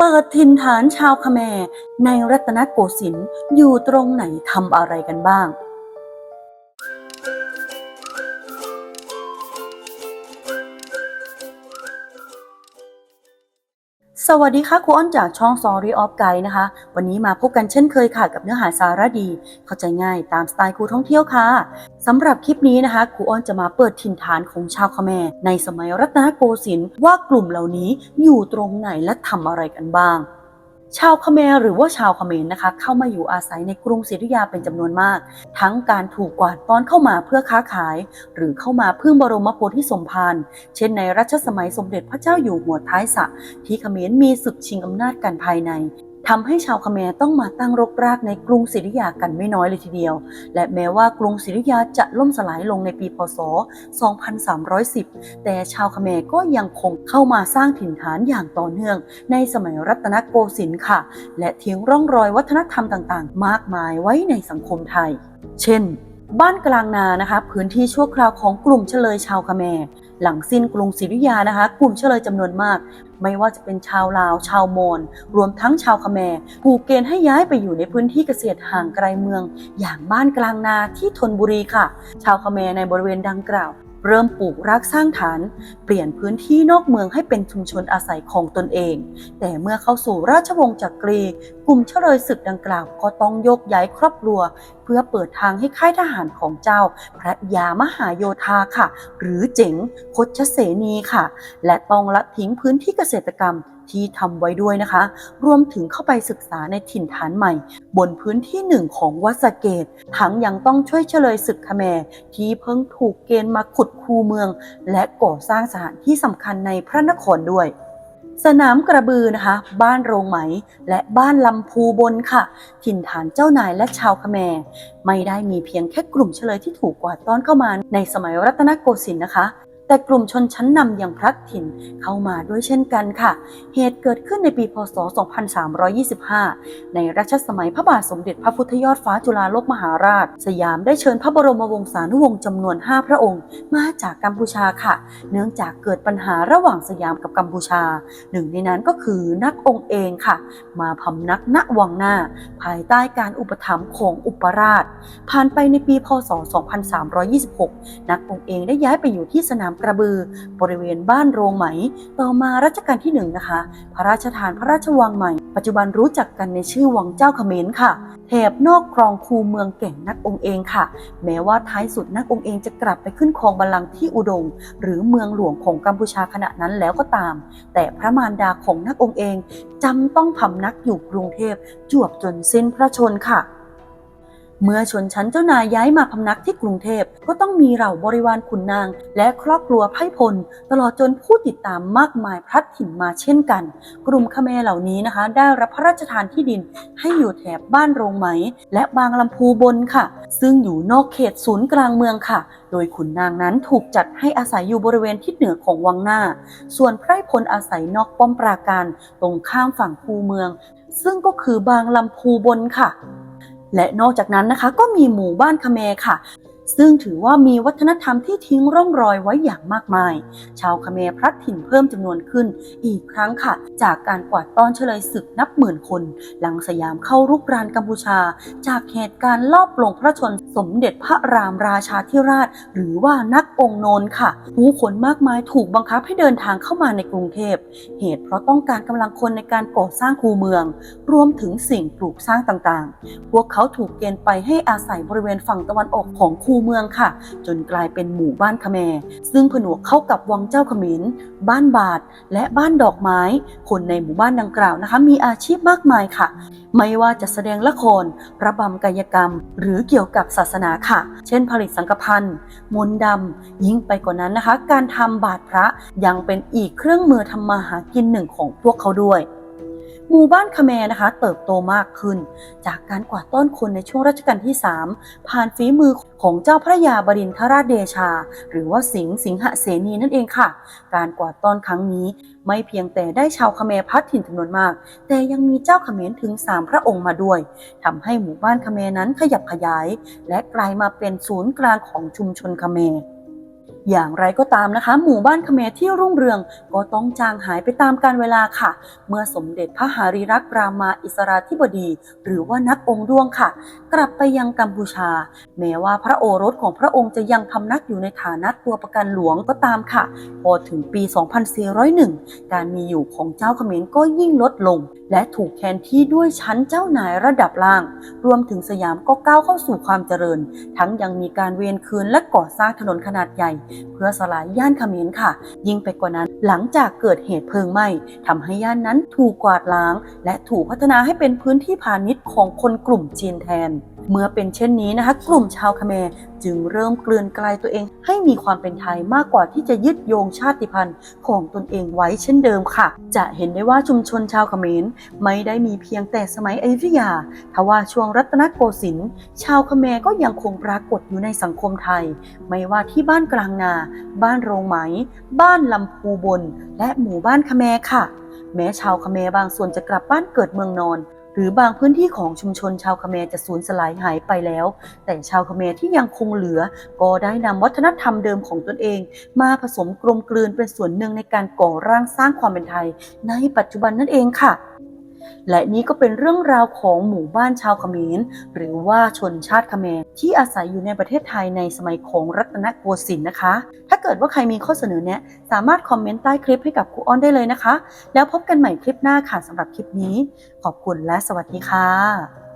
เปิดถิ่นฐานชาวคแมในรัตนโกสินทร์อยู่ตรงไหนทำอะไรกันบ้าง สวัสดีค่ะครูอ้อนจากช่อง Story of Guide นะคะ วันนี้มาพบกันเช่นเคยค่ะกับเนื้อหาสาระดี เข้าใจง่ายตามสไตล์ครูท่องเที่ยวค่ะสำหรับคลิปนี้นะคะครูอ้อนจะมาเปิดถิ่นฐานของชาวคแมรในสมัยรัตนโกสินทร์ว่ากลุ่มเหล่านี้อยู่ตรงไหนและทำอะไรกันบ้าง ชาวเขมร์หรือว่าชาวเขมรนะคะเข้ามาอยู่อาศัยในกรุงศรีอยุธยาเป็นจำนวนมาก ทั้งการถูกกวาดต้อนเข้ามาเพื่อค้าขาย หรือเข้ามาพึ่งบรมโพธิสมภารเช่นในรัชสมัยสมเด็จพระเจ้าอยู่หัวท้ายสะที่เขมรมีศึกชิงอำนาจกันภายใน ทำให้ชาวเขมรต้องมาตั้งรกรากในกรุงศรีอยุธยากันไม่น้อยเลยทีเดียว และแม้ว่ากรุงศรีอยุธยาจะล่มสลายลงในปีพศ 2310 แต่ชาวเขมรก็ยังคงเข้ามาสร้างถิ่นฐานอย่างต่อเนื่อง ในสมัยรัตนโกสินทร์ค่ะ และทิ้งร่องรอยวัฒนธรรมต่างๆ มากมายไว้ในสังคมไทย เช่น บ้านกลางนานะคะ พื้นที่ชั่วคราวของกลุ่มเฉลยชาวเขมร หลังสิ้นกรุงศรีอยุธยานะคะ กลุ่มเฉลยจำนวนมาก ไม่ว่าจะเป็นชาวลาว ชาวมอญรวมทั้งชาวเขมรถูกเกณฑ์ให้ย้ายไปอยู่ในพื้นที่เกษตรห่างไกลเมือง อย่างบ้านกลางนาที่ธนบุรีค่ะ ชาวเขมรในบริเวณดังกล่าว เริ่มปลูกรากสร้างฐาน เปลี่ยนพื้นที่นอกเมืองให้เป็นชุมชนอาศัยของตนเอง แต่เมื่อเข้าสู่ราชวงศ์จักรี กลุ่มเฉลยศึกดังกล่าวก็ต้องยกย้ายครอบครัว เพื่อเปิดทางให้ค่ายทหารของเจ้า พระยามหาโยธาค่ะ หรือเจ๋งคดเสนีค่ะ และต้องละทิ้งพื้นที่เกษตรกรรม ที่ทำไว้ด้วยนะคะ รวมถึงเข้าไปศึกษาในถิ่นฐานใหม่ บนพื้นที่หนึ่งของวัดสเกต ทั้งยังต้องช่วยเฉลยศึกขแมรที่เพิ่งถูกเกณฑ์มาขุดคูเมือง และก่อสร้างสถานที่สำคัญในพระนครด้วยสนามกระบือนะคะ บ้านโรงไหม และบ้านลำพูบนค่ะ ถิ่นฐานเจ้านายและชาวคแมรไม่ได้มีเพียงแค่กลุ่มเฉลยที่ถูกกวาดต้อนเข้ามาในสมัยรัตนโกสินทร์นะคะ แต่กลุ่มชนชั้นนำอย่างพลัดถิ่นเข้ามาด้วยเช่นกันค่ะ เหตุเกิดขึ้นในปีพศ 2325 ในรัชสมัยพระบาทสมเด็จพระพุทธยอดฟ้าจุฬาโลกมหาราช สยามได้เชิญพระบรมวงศานุวงศ์จำนวน 5 พระองค์ มาจากกัมพูชาค่ะ เนื่องจากเกิดปัญหาระหว่างสยามกับกัมพูชา หนึ่งในนั้นก็คือนักองค์เองค่ะ มาพำนักณวังหน้า ภายใต้การอุปถัมภ์ของอุปราช ผ่านไปในปีพศ 2326 นักองค์เองได้ย้ายไปอยู่ที่สนามกระบือ บริเวณบ้านโรงไหม ต่อมารัชกาลที่หนึ่งนะคะ พระราชทานพระราชวังใหม่ ปัจจุบันรู้จักกันในชื่อวังเจ้าเขมรค่ะแถบนอกครองคูเมืองเก่งนักองค์เองค่ะ แม้ว่าท้ายสุดนักองค์เองจะกลับไปขึ้นครองบัลลังก์ที่อุดง หรือเมืองหลวงของกัมพูชาขณะนั้นแล้วก็ตาม แต่พระมารดาของนักองค์เองจำต้องพำนักอยู่กรุงเทพจวบจนสิ้นพระชนค่ะ เมื่อชนชั้นเจ้านายย้ายมาพำนักที่กรุงเทพก็ต้องมีเหล่าบริวารขุนนาง และครอบครัวไพร่พล ตลอดจนผู้ติดตามมากมายพลัดถิ่นมาเช่นกัน กลุ่มคเมรเหล่านี้นะคะ ได้รับพระราชทานที่ดินให้อยู่แถบบ้านโรงไหม และบางลำพูบนค่ะ ซึ่งอยู่นอกเขตศูนย์กลางเมืองค่ะ โดยขุนนางนั้นถูกจัดให้อาศัยอยู่บริเวณทิศเหนือของวังหน้า ส่วนไพร่พลอาศัยนอกป้อมปราการ ตรงข้ามฝั่งคูเมือง ซึ่งก็คือบางลำพูบนค่ะ และนอกจากนั้นนะคะก็มีหมู่บ้านคเมค่ะ ซึ่งถือว่ามีวัฒนธรรมที่ทิ้งร่องรอยไว้อย่างมากมาย ชาวคเมพลัดถิ่นเพิ่มจำนวนขึ้นอีกครั้งค่ะ จากการกวาดต้อนเฉลยศึกนับหมื่นคน หลังสยามเข้ารุกรานกัมพูชา จากเหตุการณ์ลอบลงพระชนสมเด็จพระรามราชาธิราช หรือว่านักองค์นนค่ะ ผู้คนมากมายถูกบังคับให้เดินทางเข้ามาในกรุงเทพ เหตุเพราะต้องการกำลังคนในการก่อสร้างคูเมือง รวมถึงสิ่งปลูกสร้างต่างๆ พวกเขาถูกเกณฑ์ไปให้อาศัยบริเวณฝั่งตะวันออกของคูเมืองค่ะ จนกลายเป็นหมู่บ้านคแมซึ่งผนวกเข้ากับวังเจ้าขมินบ้านบาท และบ้านดอกไม้ คนในหมู่บ้านดังกล่าวนะคะ มีอาชีพมากมายค่ะ ไม่ว่าจะแสดงละครระบำกายกรรม หรือเกี่ยวกับศาสนาค่ะ เช่นผลิตสังฆพันธ์มนต์ดำยิ่งไปกว่านั้นนะคะ การทำบาตรพระยังเป็นอีกเครื่องมือทำมาหากินหนึ่งของพวกเขาด้วย หมู่บ้านคแมนะคะ เติบโตมากขึ้น จากการกวาดต้อนคนในช่วงรัชกาลที่ 3 ผ่านฝีมือของเจ้าพระยาบดินทราชเดชา หรือว่าสิงห์สิงหเสนีนั่นเองค่ะ การกวาดต้อนครั้งนี้ ไม่เพียงแต่ได้ชาวคแมพัดถิ่นจำนวนมาก แต่ยังมีเจ้าคเมรถึง 3 พระองค์มาด้วยทำให้หมู่บ้านคแมนั้นขยับขยาย และกลายมาเป็นศูนย์กลางของชุมชนคแม อย่างไรก็ตามนะคะ หมู่บ้านเขมรที่รุ่งเรืองก็ต้องจางหายไปตามกาลเวลาค่ะ เมื่อสมเด็จพระหารีรักษ์รามาอิสราธิบดี หรือว่านักองค์ดวงค่ะ กลับไปยังกัมพูชา แม้ว่าพระโอรสของพระองค์จะยังพำนักอยู่ในฐานะตัวประกันหลวงก็ตามค่ะ พอถึงปี 2401 การมีอยู่ของเจ้าเขมรก็ยิ่งลดลง และถูกแทนที่ด้วยชั้นเจ้านายระดับล่าง รวมถึงสยามก็ก้าวเข้าสู่ความเจริญ ทั้งยังมีการเวียนคืนและก่อสร้างถนนขนาดใหญ่เพื่อสลายย่านเขมรค่ะ ยิ่งไปกว่านั้นหลังจากเกิดเหตุเพลิงไหม้ทำให้ย่านนั้นถูกกวาดล้าง และถูกพัฒนาให้เป็นพื้นที่พาณิชย์ของคนกลุ่มจีนแทนเมื่อเป็นเช่นนี้นะคะ กลุ่มชาวคเขมรจึงเริ่มกลืนกลายตัวเองให้มีความเป็นไทยมากกว่าที่จะยึดโยงชาติพันธุ์ของตนเองไว้เช่นเดิมค่ะ จะเห็นได้ว่าชุมชนชาวคเขมรไม่ได้มีเพียงแต่สมัยอยุธยาทว่าช่วงรัตนโกสินทร์ชาวคเขมรก็ยังคงปรากฏอยู่ในสังคมไทย ไม่ว่าที่บ้านกลางนา บ้านโรงไหม บ้านลำพูบน และหมู่บ้านคเขมรค่ะ แม้ชาวคเขมรบางส่วนจะกลับบ้านเกิดเมืองนอน รือบางพื้นที่ของชุมชนชาวเขมรจะสูญสลายหายไปแล้ว แต่ชาวเขมรที่ยังคงเหลือ ก็ได้นำวัฒนธรรมเดิมของตนเอง มาผสมกลมกลืนเป็นส่วนหนึ่งในการก่อร่างสร้างความเป็นไทย ในปัจจุบันนั่นเองค่ะ และนี้ก็เป็นเรื่องราวของหมู่บ้านชาวเขมรหรือว่าชนชาติเขมรที่อาศัยอยู่ในประเทศไทยในสมัยของรัตนโกสินทร์นะคะ ถ้าเกิดว่าใครมีข้อเสนอแนะสามารถคอมเมนต์ใต้คลิปให้กับครูอ้อนได้เลยนะคะ แล้วพบกันใหม่คลิปหน้าค่ะสำหรับคลิปนี้ ขอบคุณและสวัสดีค่ะ